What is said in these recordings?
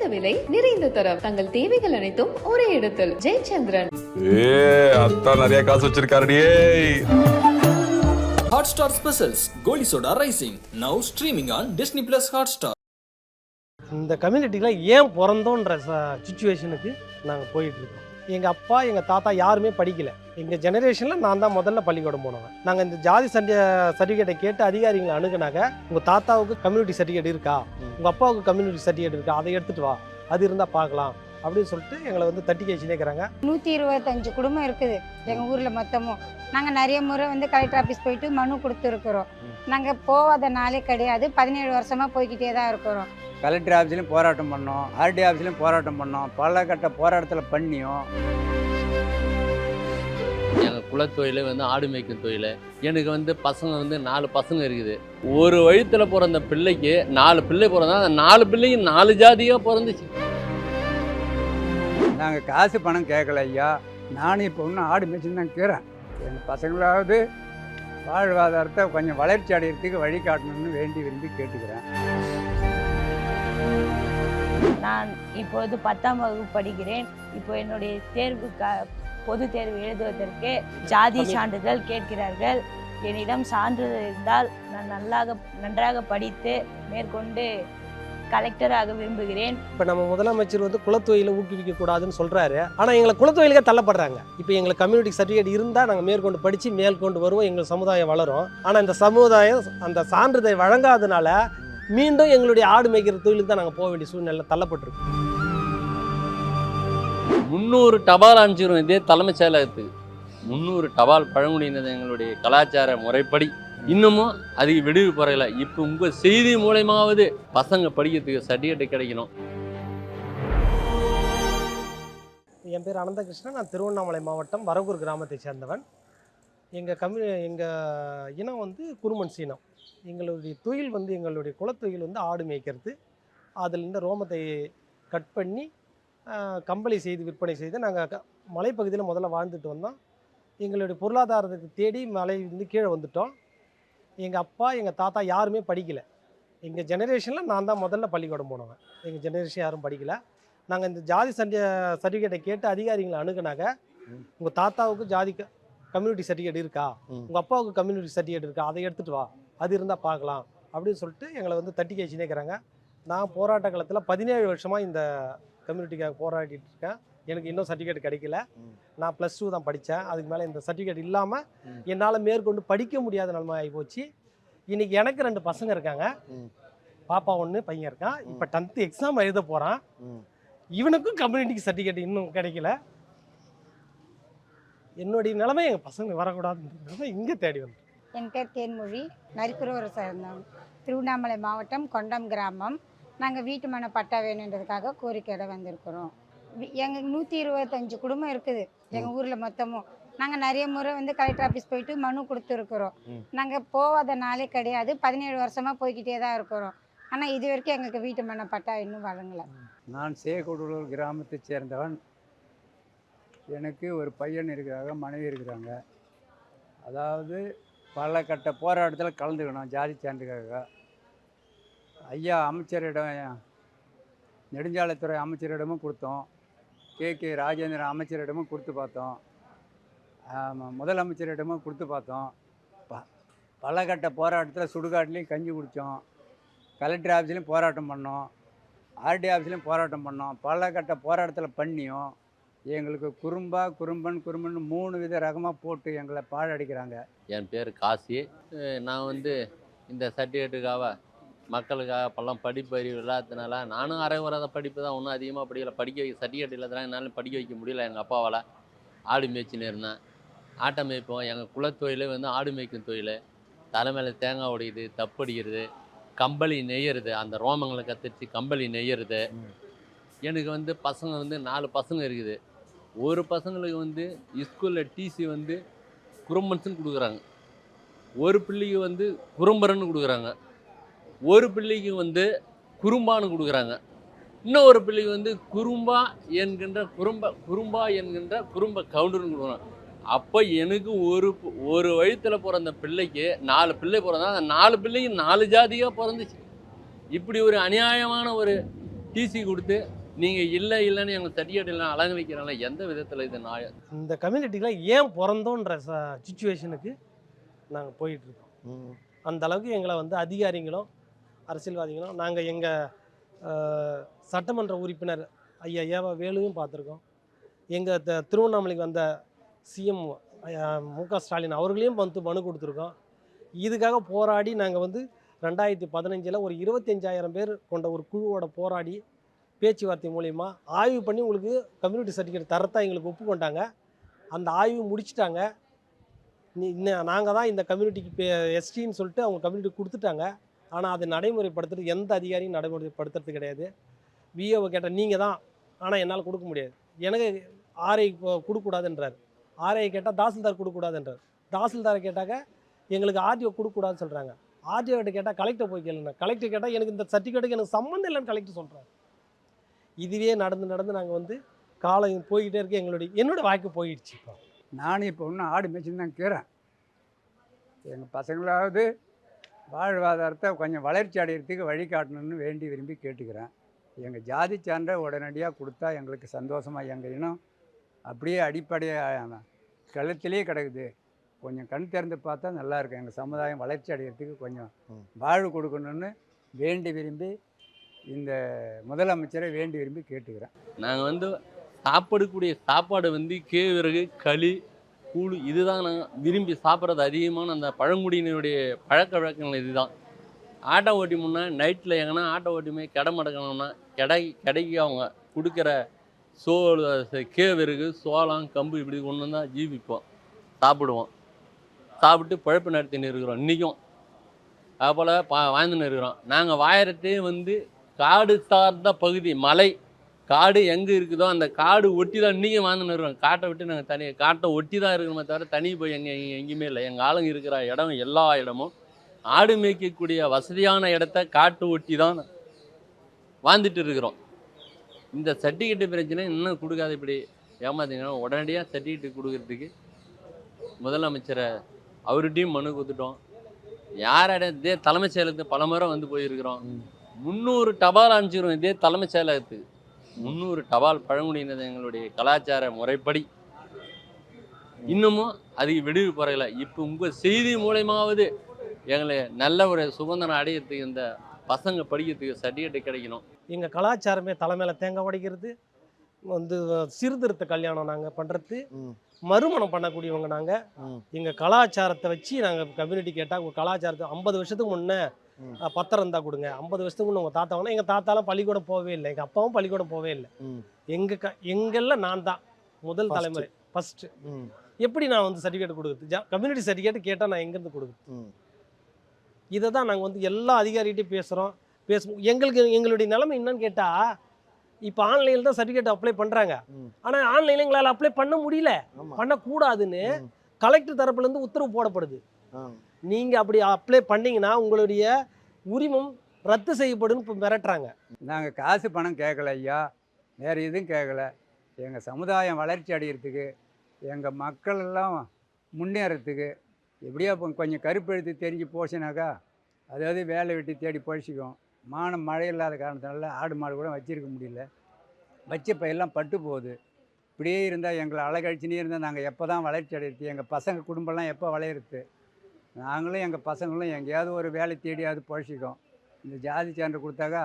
குறைந்த விலை நிறைந்த தரம். தங்கள் தேவைகள் அனைத்தும் ஒரே இடத்தில். ஜெயச்சந்திரன். ஏ அத்தா நிறைய காசு வச்சிருக்காருடியே Hotstar Specials Goli Soda Rising. Now streaming on Disney Plus Hotstar. இந்த கம்யூனிட்டியில் ஏன் பிறந்தோன்ற சுச்சுவேஷனுக்கு நாங்கள் போயிட்டுருக்கோம் எங்கள் அப்பா எங்கள் தாத்தா யாருமே படிக்கல. எங்கள் ஜெனரேஷனில் நான் தான் முதல்ல பள்ளிக்கூடம் போனவன். நாங்கள் இந்த ஜாதி சண்டை சர்டிஃபிகேட்டை கேட்டு அதிகாரிகளை அணுகுனாக்க உங்கள் தாத்தாவுக்கு கம்யூனிட்டி சர்டிஃபிகேட் இருக்கா? உங்கள் அப்பாவுக்கு கம்யூனிட்டி சர்டிஃபிகேட் இருக்கா? அதை எடுத்துகிட்டு வா. அது இருந்தால் பார்க்கலாம். அப்படின்னு சொல்லிட்டு எங்களை வந்து தட்டி கேச்சுனே இருக்கிறாங்க. நூற்றி இருபத்தஞ்சு குடும்பம் இருக்குது. எங்கள் ஊரில் மொத்தமும். நாங்கள் நிறைய முறை வந்து கலெக்டர் ஆஃபீஸ் போயிட்டு மனு கொடுத்துருக்குறோம். நாங்கள் போகாத நாளே கிடையாது. பதினேழு வருஷமாக போய்கிட்டே தான் இருக்கிறோம். கலெக்டர் ஆஃபீஸ்லையும் போராட்டம் பண்ணோம் ஆர்டி ஆஃபீஸ்லையும் போராட்டம் பண்ணோம் பல கட்ட போராட்டத்தில் பண்ணியும். எங்கள் குலத்தொழில் வந்து ஆடு மேய்க்கும் தொழில். எனக்கு வந்து பசங்க வந்து நாலு பசங்க இருக்குது. ஒரு வயித்துல பிறந்த பிள்ளைக்கு நாலு பிள்ளை பிறந்தா அந்த நாலு பிள்ளையும் நாலு ஜாதியாக பிறந்துச்சு. நாங்கள் காசு பணம் கேட்கல ஐயா. நானும் இப்போ இன்னும் ஆடு மேய்ச்சின்னு தான் இருக்கிறேன் எங்கள் பசங்களாவது வாழ்வாதாரத்தை கொஞ்சம் வளர்ச்சி அடையிறதுக்கு வழி காட்டணும்னு வேண்டி விரும்பி கேட்டுக்கிறேன். நான் இப்பொழுது பத்தாம் வகுப்பு படிக்கிறேன். இப்போ என்னுடைய தேர்வு பொது தேர்வு எழுதுவதற்கு ஜாதி சான்றிதழ் கேட்கிறார்கள். என்னிடம் சான்றிதழ் இருந்தால் நான் நல்லாக நன்றாக படித்து மேற்கொண்டு கலெக்டராக விரும்புகிறேன். இப்போ நம்ம முதலமைச்சர் வந்து குலத்தொழிலை ஊக்குவிக்க கூடாதுன்னு சொல்கிறாரு ஆனால் எங்களை குலத்தொழிலுக்கே தள்ளப்படுறாங்க. இப்போ எங்களுக்கு கம்யூனிட்டி சர்டிஃபிகேட் இருந்தால் நாங்கள் மேற்கொண்டு படித்து மேற்கொண்டு வருவோம். எங்கள் சமுதாயம் வளரும். ஆனால் இந்த சமுதாயம் அந்த சான்றிதழ் வழங்காதனால மீண்டும் எங்களுடைய ஆடு மேய்க்கிற தொழிலுக்கு தான் நாங்கள் போக வேண்டிய சூழ்நிலை தள்ளப்பட்டிருக்கோம் முந்நூறு தபால் அனுப்பிச்சிரும் இதே தலைமைச் செயலகத்துக்கு. முந்நூறு தபால் பழங்குடியினர் எங்களுடைய கலாச்சார முறைப்படி. இன்னமும் அதுக்கு விடுவி குறையல இப்போ உங்கள் செய்தி மூலயமாவது பசங்க படிக்கிறதுக்கு சர்டிஃபிகேட் கிடைக்கணும். என் பேர் அனந்தகிருஷ்ணன். நான் திருவண்ணாமலை மாவட்டம் வரகூர் கிராமத்தை சேர்ந்தவன். எங்கள் கம்யூ எங்கள் இனம் வந்து குருமன் சீனம். எங்களுடைய தொழில் வந்து எங்களுடைய குலத்தொழில் வந்து ஆடு மேய்க்கிறது. அதில் இந்த ரோமத்தை கட் பண்ணி கம்பளி செய்து விற்பனை செய்து நாங்கள் மலைப்பகுதியில் முதல்ல வாழ்ந்துட்டு வந்தோம். எங்களுடைய பொருளாதாரத்துக்கு தேடி மலை வந்து கீழே வந்துட்டோம். எங்கள் அப்பா எங்கள் தாத்தா யாருமே படிக்கலை. எங்கள் ஜெனரேஷனில் நான் தான் முதல்ல பள்ளிக்கூடம் போனவன். எங்கள் ஜெனரேஷன் யாரும் படிக்கலை. நாங்கள் இந்த ஜாதி சண்டை சர்டிஃபிகேட்டை கேட்டு அதிகாரிகளை அணுகுனாக்க உங்கள் தாத்தாவுக்கு ஜாதி கம்யூனிட்டி சர்டிஃபிகேட் இருக்கா. உங்கள் அப்பாவுக்கு கம்யூனிட்டி சர்டிஃபிகேட் இருக்கா? அதை எடுத்துகிட்டு வா. அது இருந்தால் பார்க்கலாம் அப்படின்னு சொல்லிட்டு எங்களை வந்து தட்டி கேச்சுனே இருக்கிறாங்க. நான் போராட்ட காலத்தில் பதினேழு வருஷமாக இந்த கம்யூனிட்டிக்காக போராடிட்டு இருக்கேன். எனக்கு இன்னும் சர்டிஃபிகேட் கிடைக்கல. நான் ப்ளஸ் டூ தான் படித்தேன் அதுக்கு மேலே இந்த சர்டிஃபிகேட் இல்லாமல் என்னால் மேற்கொண்டு படிக்க முடியாத நிலைமை ஆகி போச்சு. இன்னைக்கு எனக்கு ரெண்டு பசங்க இருக்காங்க. பாப்பா ஒன்று பையன் இருக்கான். இப்போ டென்த்து எக்ஸாம் எழுத போகிறான் இவனுக்கும் கம்யூனிட்டிக்கு சர்டிஃபிகேட் இன்னும் கிடைக்கல. என்னுடைய நிலைமை எங்கள் பசங்க வரக்கூடாதுன்றதுனால இங்கே தேடி வந்து என் பேர் தேன்மொழி நரிக்குறவர் சேர்ந்தோம். திருவண்ணாமலை மாவட்டம் கொண்டம் கிராமம். நாங்கள் வீட்டு மன பட்டா வேணுன்றதுக்காக கோரிக்கையோட வந்திருக்கிறோம். எங்கள் நூற்றி இருபத்தஞ்சு குடும்பம் இருக்குது. எங்கள் ஊரில் மொத்தமும். நாங்கள் நிறைய முறை வந்து கலெக்டர் ஆஃபீஸ் போயிட்டு மனு கொடுத்துருக்குறோம். நாங்கள் போகாத நாளே கிடையாது. பதினேழு வருஷமாக போய்கிட்டே தான் இருக்கிறோம். ஆனால் இது வரைக்கும் எங்களுக்கு வீட்டு மன பட்டா இன்னும் வழங்கலை. நான் சேகூடலூர் கிராமத்தைச் சேர்ந்தவன். எனக்கு ஒரு பையன் இருக்கிறாங்க மனைவி இருக்கிறாங்க. அதாவது பல கட்ட போராட்டத்தில் கலந்துக்கணும் ஜாதி சான்றுக்காக. ஐயா அமைச்சரிடம் நெடுஞ்சாலைத்துறை அமைச்சரிடமும் கொடுத்தோம். கே. கே. ராஜேந்திரன் அமைச்சரிடமும் கொடுத்து பார்த்தோம். ஆமாம் முதலமைச்சரிடமும் கொடுத்து பார்த்தோம். ப பல கட்ட போராட்டத்தில் சுடுகாட்லேயும் கஞ்சி குடித்தோம். கலெக்டர் ஆஃபீஸ்லேயும் போராட்டம் பண்ணோம். ஆர்டி ஆஃபீஸ்லேயும் போராட்டம் பண்ணோம். பல கட்ட போராட்டத்தில் பண்ணியும். எங்களுக்கு குறும்பா குறும்பன் குறும்பன் மூணு வித ரகமாக போட்டு எங்களை பாழடிக்கிறாங்க. என் பேர் காசி. நான் வந்து இந்த சர்டிஃபிகேட்டுக்காக மக்களுக்காக பல்லாம் படிப்பு அறிவு இல்லாததுனால நானும் அரை வராத படிப்பு தான். ஒன்றும் அதிகமாக படிக்கல. படிக்க வைக்க சர்டிஃபிகேட் இல்லாதனால என்னால் படிக்க வைக்க முடியல. எங்கள் அப்பாவால் ஆடு மேய்ச்சின்னு இருந்தேன். ஆட்டை மேய்ப்போம். எங்கள் குலத்தொழிலே வந்து ஆடு மேய்க்கும் தொழில். தலைமையில் தேங்காய் உடையுது தப்படிக்கிறது கம்பளி நெய்யறது அந்த ரோமங்களை கத்திரிச்சு கம்பளி நெய்யறது. எனக்கு வந்து பசங்க வந்து நாலு பசங்க இருக்குது. ஒரு பசங்களுக்கு வந்து ஸ்கூலில் டிசி வந்து குறும்பன்ஸ்னு கொடுக்குறாங்க. ஒரு பிள்ளைக்கு வந்து குறும்பரன்னு கொடுக்குறாங்க. ஒரு பிள்ளைக்கு வந்து குறும்பான்னு கொடுக்குறாங்க. இன்னொரு பிள்ளைக்கு வந்து குறும்பா என்கின்ற குறும்ப குறும்பா என்கின்ற குறும்ப கவுண்டர்னு கொடுக்குறாங்க. அப்போ எனக்கு ஒரு ஒரு வயிற்றில் பிறந்த பிள்ளைக்கு நாலு பிள்ளை பிறந்தா அந்த நாலு பிள்ளைக்கு நாலு ஜாதியாக பிறந்துச்சு. இப்படி ஒரு அநியாயமான ஒரு டிசி கொடுத்து நீங்கள் இல்லை இல்லைன்னு எங்கள் எல்லாம் அலங்க வைக்கிறாங்களே எந்த விதத்தில் இது நான் இந்த கம்யூனிட்டியில் ஏன் பிறந்தோன்ற சுச்சுவேஷனுக்கு நாங்கள் போயிட்டுருக்கோம். அந்த அளவுக்கு எங்களை வந்து அதிகாரிகளும் அரசியல்வாதிகளும் நாங்கள் எங்கள் சட்டமன்ற உறுப்பினர் ஐயா ஏவா வேலுவையும் பார்த்துருக்கோம். எங்கள் த திருவண்ணாமலைக்கு வந்த சிஎம் மு க ஸ்டாலின் அவர்களையும் வந்து மனு கொடுத்துருக்கோம். இதுக்காக போராடி நாங்கள் வந்து ரெண்டாயிரத்தி பதினஞ்சில் ஒரு இருபத்தஞ்சாயிரம் பேர் கொண்ட ஒரு குழுவோட போராடி பேச்சுவார்த்தை மூலயமா ஆய்வு பண்ணி உங்களுக்கு கம்யூனிட்டி சர்டிஃபிகேட் தரத்தான் எங்களுக்கு ஒப்புக்கொண்டாங்க. அந்த ஆய்வு முடிச்சிட்டாங்க. நீ இன்னும் நாங்கள் தான் இந்த கம்யூனிட்டிக்கு எஸ்டின்னு சொல்லிட்டு அவங்க கம்யூனிட்டி கொடுத்துட்டாங்க. ஆனால் அதை நடைமுறைப்படுத்துறது எந்த அதிகாரியும் நடைமுறைப்படுத்துறது கிடையாது. விஏஓ கேட்டால் நீங்கள் தான். ஆனால் என்னால் கொடுக்க முடியாது. எனக்கு ஆர்ஐ கொடுக்கூடாதுன்றார் ஆர்ஐ கேட்டால் தாசில்தார் கொடுக்கூடாதுன்றார் தாசில்தாரை கேட்டாக்க எங்களுக்கு ஆர்டிஓ கொடுக்கூடாதுன்னு சொல்கிறாங்க ஆர்டிஓ கிட்ட கேட்டால் கலெக்டர் போய் கேளுங்க. கலெக்டர் கேட்டால் எனக்கு இந்த சர்டிஃபிகேட்டுக்கு எனக்கு சம்மந்தம் இல்லைன்னு கலெக்டர் சொல்கிறாங்க இதுவே நடந்து நடந்து நாங்கள் வந்து காலம் போய்கிட்டே இருக்க. எங்களுடைய என்னோட வாழ்க்கை போயிடுச்சு இப்போ. நானும் இப்போ இன்னும் ஆடு மேய்ச்சின்னு தான் இருக்கிறேன் எங்கள் பசங்களாவது வாழ்வாதாரத்தை கொஞ்சம் வளர்ச்சி அடையிறதுக்கு வழிகாட்டணும்னு வேண்டி விரும்பி கேட்டுக்கிறேன். எங்கள் ஜாதி சான்றை உடனடியாக கொடுத்தா எங்களுக்கு சந்தோஷமாக எங்கள் இனம் அப்படியே அடிப்படையாக கழுத்திலே கிடக்குது. கொஞ்சம் கண் திறந்து பார்த்தா நல்லா இருக்கும். எங்கள் சமுதாயம் வளர்ச்சி அடையிறதுக்கு கொஞ்சம் வாழ்வு கொடுக்கணும்னு வேண்டி விரும்பி இந்த முதலமைச்சரை வேண்டி விரும்பி கேட்டுக்கிறேன். நாங்கள் வந்து சாப்பிடக்கூடிய சாப்பாடு வந்து கேவிறகு களி கூழ் இதுதான் நாங்கள் விரும்பி சாப்பிட்றது அதிகமான அந்த பழங்குடியினருடைய பழக்க வழக்கங்கள் இதுதான். ஆட்டோ ஓட்டி முன்னா நைட்டில் எங்கன்னா ஆட்டோ ஓட்டி போய் கடை மடக்கணும்னா கடை கடைக்கு அவங்க கொடுக்குற சோறு கேவிறகு சோளம் கம்பு இப்படி கொண்டு வந்தால் ஜீவிப்போம் சாப்பிடுவோம். சாப்பிட்டு பழப்பு நடத்தின்னு இருக்கிறோம். இன்றைக்கும் அதுபோல் பா வாழ்ந்துன்னு இருக்கிறோம். நாங்கள் வாயறதே வந்து காடு சார்ந்த பகுதி மலை. காடு எங்கே இருக்குதோ அந்த காடு ஒட்டி தான் இன்றைக்கி வாழ்ந்துன்னு இருக்கிறோம் காட்டை விட்டு நாங்கள் தனி காட்டை ஒட்டி தான் இருக்கணுமே தவிர தனி போய் எங்கே எங்கேயுமே இல்லை. எங்கள் ஆளுங்க இருக்கிற இடம் எல்லா இடமும் ஆடு மேய்க்கக்கூடிய வசதியான இடத்த காட்டு ஒட்டி தான் வாழ்ந்துட்டு இருக்கிறோம். இந்த சர்டிஃபிகேட் பிரச்சனை இன்னும் கொடுக்காத இப்படி ஏமாத்தீங்கன்னா உடனடியாக சர்டிஃபிகேட் கொடுக்கறதுக்கு முதலமைச்சரை அவர்கிட்டையும் மனு கொடுத்துட்டோம். யாராட இதே தலைமைச் செயலகத்துக்கு பல முறை வந்து போயிருக்கிறோம். முந்நூறு தபால் அனுப்பிச்சிக்கிறோம் இதே தலைமைச் செயலகத்துக்கு முந்நூறு தபால் பழங்குடியினர் எங்களுடைய கலாச்சார முறைப்படி. இன்னமும் அதுக்கு விடுவி குறையல இப்போ உங்கள் செய்தி மூலயமாவது எங்களை நல்ல ஒரு சுதந்திரம் அடையிறதுக்கு இந்த பசங்க படிக்கிறதுக்கு சர்டிஃபிகேட் கிடைக்கணும். எங்கள் கலாச்சாரமே தலைமையில தேங்காய் உடைக்கிறது வந்து சீர்திருத்த கல்யாணம் நாங்கள் பண்ணுறது மறுமணம் பண்ணக்கூடியவங்க நாங்கள் எங்கள் கலாச்சாரத்தை வச்சு நாங்கள் கம்யூனிட்டி கேட்டால் உங்கள் கலாச்சாரத்தை ஐம்பது வருஷத்துக்கு முன்னே பத்திரம் இருந்தால் கொடுங்க. ஐம்பது வருஷத்துக்கு உங்கள் தாத்தாவனா எங்கள் தாத்தாலாம் பள்ளிக்கூடம் போகவே இல்லை. எங்கள் அப்பாவும் பள்ளிக்கூடம் போகவே இல்லை. எங்கள் க எங்களில் நான் தான். முதல். தலைமுறை. ஃபஸ்ட்டு எப்படி நான் வந்து சர்டிஃபிகேட் கொடுக்குறது? கம்யூனிட்டி சர்டிஃபிகேட் கேட்டால் நான் எங்கேருந்து கொடுக்குறது? இதை தான் நாங்கள் வந்து எல்லா அதிகாரிகிட்டையும் பேசுகிறோம் பேசும் எங்களுக்கு எங்களுடைய நிலைமை என்னன்னு கேட்டால் இப்போ ஆன்லைனில் தான் சர்டிஃபிகேட் அப்ளை பண்ணுறாங்க. ஆனால் ஆன்லைனில் எங்களால் அப்ளை பண்ண முடியல. பண்ணக்கூடாதுன்னு. கலெக்டர் தரப்புலேருந்து உத்தரவு போடப்படுது. நீங்கள் அப்படி அப்ளை பண்ணிங்கன்னா உங்களுடைய உரிமம் ரத்து செய்யப்படும் இப்போ மிரட்டுறாங்க. நாங்கள் காசு பணம் கேட்கல ஐயா. வேறு எதுவும் கேட்கல எங்கள் சமுதாயம் வளர்ச்சி அடையிறதுக்கு எங்கள் மக்கள் எல்லாம் முன்னேறத்துக்கு எப்படியோ இப்போ கொஞ்சம் கருப்பெழுத்து தெரிஞ்சு போச்சுனாக்கா அதாவது வேலை வெட்டி தேடி பழிச்சிக்கும் மானம் மழை இல்லாத காரணத்தினால ஆடு மாடு கூட வச்சிருக்க முடியல. வச்ச பயிரெல்லாம் பட்டு போகுது. இப்படியே இருந்தால் எங்களை அழகழிச்சுனே இருந்தால் நாங்கள் எப்போ தான் வளர்ச்சி அடையிறது? எங்கள் பசங்க குடும்பம்லாம் எப்போ வளையிறது நாங்களும் எங்கள் பசங்களும் எங்கேயாவது ஒரு வேலை தேடியாவது பழிச்சிக்கோம் இந்த ஜாதி சான்று கொடுத்தாக்கா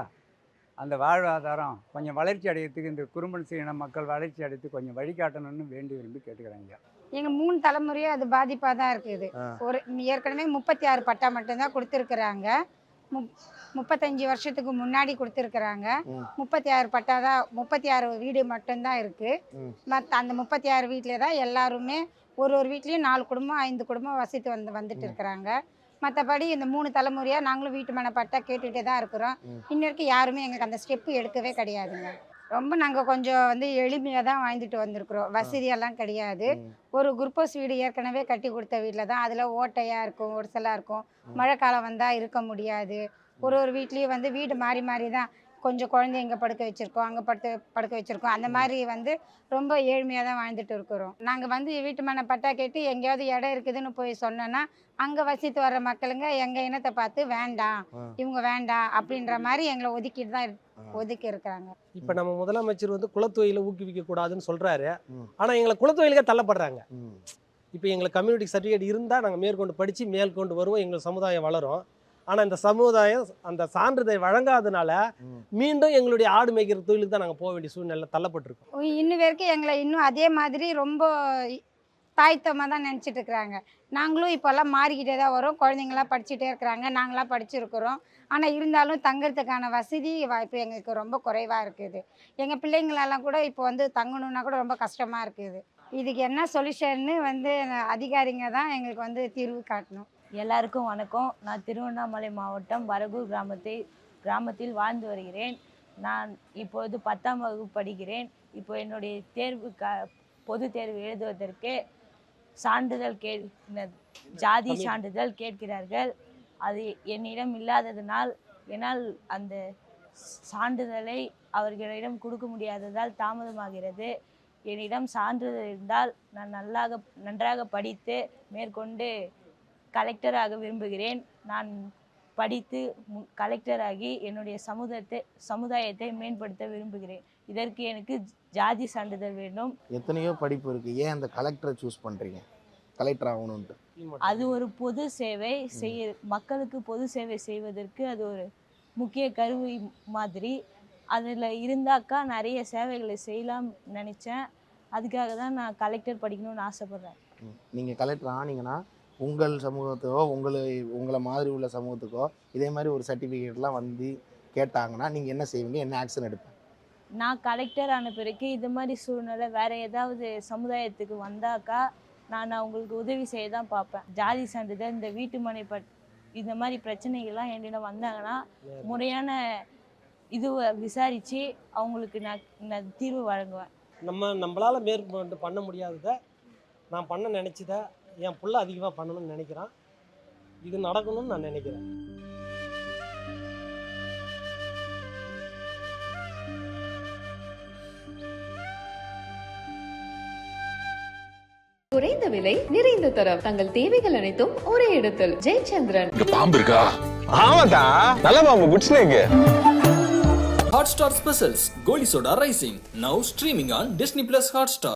அந்த வாழ்வாதாரம் கொஞ்சம் வளர்ச்சி அடையிறதுக்கு இந்த குறும்பன் இன மக்கள் வளர்ச்சி அடையறதுக்கு கொஞ்சம் வழிகாட்டணும்னு வேண்டி விரும்பி கேட்டுக்கிறாங்க ஐயா எங்க மூணு தலைமுறையும் அது பாதிப்பாக தான் இருக்குது. ஒரு ஏற்கனவே முப்பத்தி ஆறு பட்டா மட்டும்தான் கொடுத்துருக்குறாங்க முப் முப்பத்தஞ்சு வருஷத்துக்கு முன்னாடி கொடுத்துருக்குறாங்க. முப்பத்தி ஆறு பட்டா தான் முப்பத்தி ஆறு வீடு மட்டும்தான் இருக்கு ம். மற்ற அந்த முப்பத்தி ஆறு வீட்டில் தான் எல்லாருமே ஒரு ஒரு வீட்லேயும் நாலு குடும்பம் ஐந்து குடும்பம் வசித்து வந்து வந்துட்டு இருக்கிறாங்க. மற்றபடி இந்த மூணு தலைமுறையாக நாங்களும் வீட்டு மனை பட்டா கேட்டுகிட்டே தான் இருக்கிறோம். இன்ன வரைக்கும் யாருமே எங்களுக்கு அந்த ஸ்டெப்பு எடுக்கவே கிடையாதுங்க. ரொம்ப நாங்கள் கொஞ்சம் வந்து எளிமையாக தான் வாழ்ந்துட்டு வந்திருக்கிறோம். வசதியெல்லாம் கிடையாது. ஒரு குருப்போஸ் வீடு ஏற்கனவே கட்டி கொடுத்த வீட்டில் தான் அதில் ஓட்டையாக இருக்கும் ஒரு இருக்கும். மழை காலம் வந்தால் இருக்க முடியாது. ஒரு ஒரு வீட்லேயும் வந்து வீடு மாறி மாறி தான் கொஞ்சம் குழந்தை இங்கே படுக்க வச்சுருக்கோம் அங்கே படுத்து படுக்க வச்சுருக்கோம். அந்த மாதிரி வந்து ரொம்ப ஏழ்மையாக தான் வாழ்ந்துட்டு இருக்கிறோம். நாங்கள் வந்து வீட்டு மனை பட்டா கேட்டு எங்கேயாவது இடம் இருக்குதுன்னு போய் சொன்னோன்னா அங்கே வசித்து வர்ற மக்களுங்க எங்கள் இனத்தை பார்த்து வேண்டாம் இவங்க வேண்டாம் அப்படின்ற மாதிரி எங்களை ஒதுக்கிட்டு தான் ஒதுக்கி இருக்கிறாங்க. இப்போ நம்ம முதலமைச்சர் வந்து குலத்தொழிலை ஊக்குவிக்க கூடாதுன்னு சொல்றாரு. ஆனா எங்களை குலத்தொழிலுக்கே தள்ளப்படுறாங்க. இப்போ எங்களுக்கு கம்யூனிட்டி சர்டிஃபிகேட் இருந்தால் நாங்கள் மேற்கொண்டு படித்து மேற்கொண்டு வருவோம் எங்கள் சமுதாயம் வளரும். ஆனால் இந்த சமுதாயம் அந்த சான்றிதழ் வழங்காதனால. மீண்டும் எங்களுடைய ஆடு மேய்க்கிற தொழிலுக்கு தான் நாங்கள் போக வேண்டிய சூழ்நிலை தள்ளப்பட்டிருக்கோம். இன்னும் வரைக்கும் எங்களை இன்னும் அதே மாதிரி ரொம்ப தாய்த்தமாக தான் நினச்சிட்டு இருக்கிறாங்க. நாங்களும் இப்போல்லாம் மாறிக்கிட்டே தான் வரோம். குழந்தைங்களாம் படிச்சுட்டே இருக்கிறாங்க. நாங்களாம் படிச்சிருக்கிறோம். ஆனால் இருந்தாலும் தங்குறதுக்கான வசதி வாய்ப்பு எங்களுக்கு ரொம்ப குறைவாக இருக்குது. எங்கள் பிள்ளைங்களெல்லாம் கூட இப்போ வந்து தங்கணுன்னா கூட ரொம்ப கஷ்டமாக இருக்குது. இதுக்கு என்ன சொல்யூஷன்னு வந்து அதிகாரிங்க தான் எங்களுக்கு வந்து தீர்வு காட்டணும். எல்லாருக்கும் வணக்கம். நான் திருவண்ணாமலை மாவட்டம் வரகூர் கிராமத்தை கிராமத்தில் வாழ்ந்து வருகிறேன். நான் இப்பொழுது பத்தாம் வகுப்பு படிக்கிறேன். இப்போ என்னுடைய தேர்வு க பொது தேர்வு எழுதுவதற்கு சான்றிதழ் கே ஜாதி. சான்றிதழ் கேட்கிறார்கள். அது என்னிடம் இல்லாததினால் என்னால் அந்த சான்றிதழை அவர்களிடம் கொடுக்க முடியாததால் தாமதமாகிறது. என்னிடம் சான்றிதழ் இருந்தால் நான் நல்லாக நன்றாக படித்து மேற்கொண்டு கலெக்டராக விரும்புகிறேன். நான் படித்து கலெக்டராகி என்னுடைய சமுதாயத்தை சமுதாயத்தை மேம்படுத்த விரும்புகிறேன். இதற்கு எனக்கு ஜாதி சான்றிதழ் வேண்டும். எத்தனையோ படிப்பு இருக்கு. ஏன் அந்த கலெக்டரை சூஸ் பண்றீங்க? கலெக்டர் ஆகணும்ட்டு அது ஒரு பொது சேவை செய்ய மக்களுக்கு பொது சேவை செய்வதற்கு அது ஒரு முக்கிய கருவி மாதிரி. அதில் இருந்தாக்கா நிறைய சேவைகளை செய்யலாம் நினச்சேன். அதுக்காக தான் நான் கலெக்டர் படிக்கணும்னு ஆசைப்பட்றேன். ம். நீங்க கலெக்டர் ஆனீங்கன்னா உங்கள் சமூகத்துக்கோ உங்களை உங்களை மாதிரி உள்ள சமூகத்துக்கோ இதே மாதிரி ஒரு சர்டிஃபிகேட்லாம் வந்து கேட்டாங்கன்னா நீங்க என்ன செய்வீங்க? என்ன ஆக்ஷன் எடுப்பீங்க? நான் கலெக்டர் ஆன பிறகு இது மாதிரி சூழ்நிலை வேற ஏதாவது சமுதாயத்துக்கு வந்தாக்கா நான் அவங்களுக்கு உதவி செய்ய தான் பார்ப்பேன். ஜாதி சான்றிதழ் இந்த வீட்டு மனை பட் இந்த மாதிரி பிரச்சனைகள்லாம் என்னிடம் வந்தாங்கன்னா முறையான இதுவை விசாரித்து அவங்களுக்கு நான் நான் தீர்வு வழங்குவேன். நம்ம நம்மளால மேற்கொண்டு பண்ண முடியாததை நான் பண்ண நினச்சதை என் புள்ள அதிகமாக பண்ணணும்னு நினைக்கிறான். இது நடக்கணும்னு நான் நினைக்கிறேன். குறைந்த விலை நிறைந்த தரம். தங்கள் தேவைகள் அனைத்தும் ஒரே இடத்தில். ஜெயச்சந்திரன். இங்க பாம்பு இருக்கா? ஆமாதா நல்ல பாம்பு good snake Hotstar Specials Goli Soda Rising. Now streaming on Disney Plus Hotstar.